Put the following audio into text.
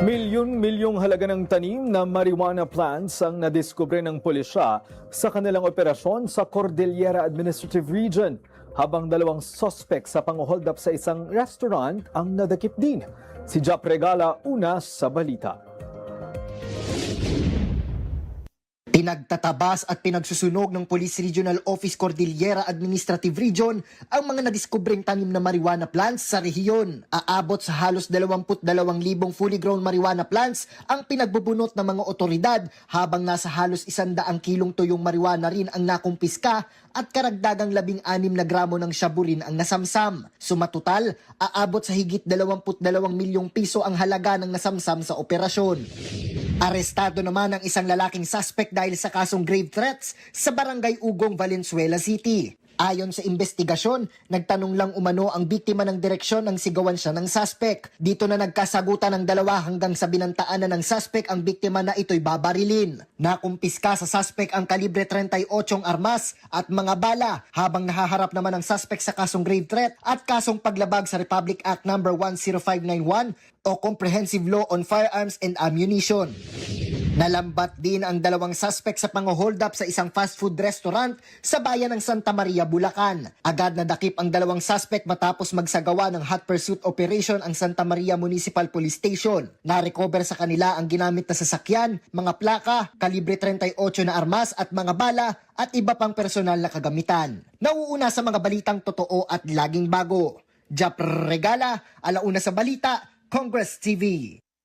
Milyon-milyong halaga ng tanim na marijuana plants ang nadiskubre ng pulisya sa kanilang operasyon sa Cordillera Administrative Region. Habang dalawang sospek sa pang-hold up sa isang restaurant ang nadakip din. Si Jap Regala, una sa balita. Pinagtatabas at pinagsusunog ng Police Regional Office Cordillera Administrative Region ang mga nadiskubreng tanim na marijuana plants sa rehiyon. Aabot sa halos 22,000 fully grown marijuana plants ang pinagbubunot ng mga otoridad habang nasa halos 100 kilong tuyong marijuana rin ang nakumpiska at karagdagang 16 na gramo ng shabu rin ang nasamsam. Sumatotal, aabot sa higit 22 milyong piso ang halaga ng nasamsam sa operasyon. Arestado naman ang isang lalaking suspect dahil sa kasong grave threats sa barangay Ugong, Valenzuela City. Ayon sa investigasyon, nagtanong lang umano ang biktima ng direksyon ng sigawan siya ng suspect. Dito na nagkasagutan ng dalawa hanggang sa binantaanan ng suspect ang biktima na ito'y babarilin. Nakumpiska sa suspect ang kalibre 38 armas at mga bala habang nahaharap naman ang suspect sa kasong grave threat at kasong paglabag sa Republic Act No. 10591 o Comprehensive Law on Firearms and Ammunition. Nalambat din ang dalawang suspect sa pang-hold up sa isang fast food restaurant sa bayan ng Santa Maria, Bulacan. Agad nadakip ang dalawang suspect matapos magsagawa ng hot pursuit operation ang Santa Maria Municipal Police Station. Na-recover sa kanila ang ginamit na sasakyan, mga plaka, kalibre 38 na armas at mga bala at iba pang personal na kagamitan. Nauuna sa mga balitang totoo at laging bago. Jap Regala, alauna sa balita, Congress TV.